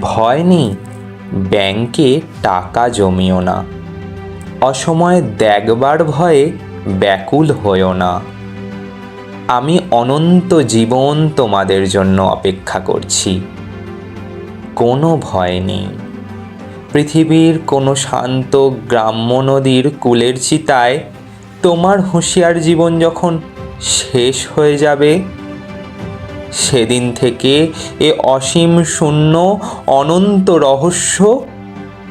ভয় নেই, ব্যাংকে টাকা জমিও না। অসময়ে দেখবার ভয়ে ব্যাকুল হয়েও না। আমি অনন্ত জীবন তোমাদের জন্য অপেক্ষা করছি। কোনো ভয় নেই। পৃথিবীর কোনো শান্ত গ্রাম্য নদীর কুলের চিতায় তোমার হুঁশিয়ার জীবন যখন শেষ হয়ে যাবে সেদিন থেকে এ অসীম শূন্য অনন্ত রহস্য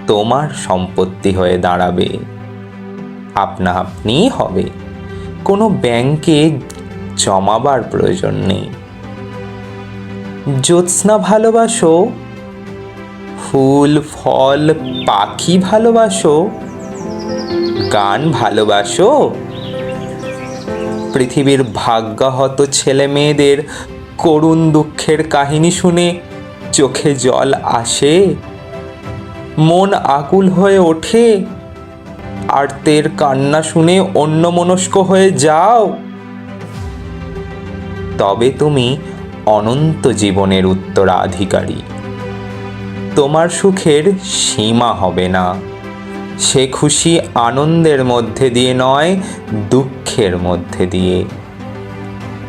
তোমার সম্পত্তি হয়ে দাঁড়াবে। আপনা আপনিই হবে। কোনো ব্যাংকে জমাবার প্রয়োজন নেই। জ্যোৎস্না ভালোবাসো, ফুল, ফল, পাখি ভালোবাসো, গান ভালোবাসো। পৃথিবীর ভাগ্যাহত ছেলে মেয়েদের করুণ দুঃখের কাহিনী শুনে চোখে জল আসে, মন আকুল হয়ে ওঠে আর্তের কান্না শুনে অন্যমনস্ক হয়ে যাও। তবে তুমি অনন্ত জীবনের উত্তরাধিকারী। তোমার সুখের সীমা হবে না। সে খুশি আনন্দের মধ্যে দিয়ে নয়, দুঃখের মধ্যে দিয়ে।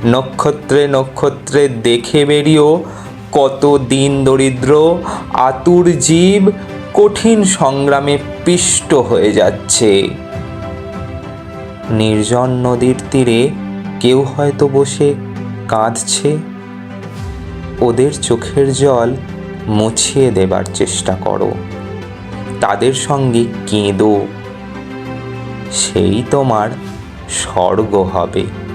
নক্ষত্রে নক্ষত্রে দেখে বেরিয়েও কত দিন দরিদ্র, আতুর জীব, কঠিন সংগ্রামে পিষ্ট হয়ে যাচ্ছে। নির্জন নদীর তীরে কেউ হয়তো বসে কাঁদছে। ওদের চোখের জল মুছিয়ে দেবার চেষ্টা করো। তাদের সঙ্গে কেঁদো। সেই তোমার স্বর্গ হবে।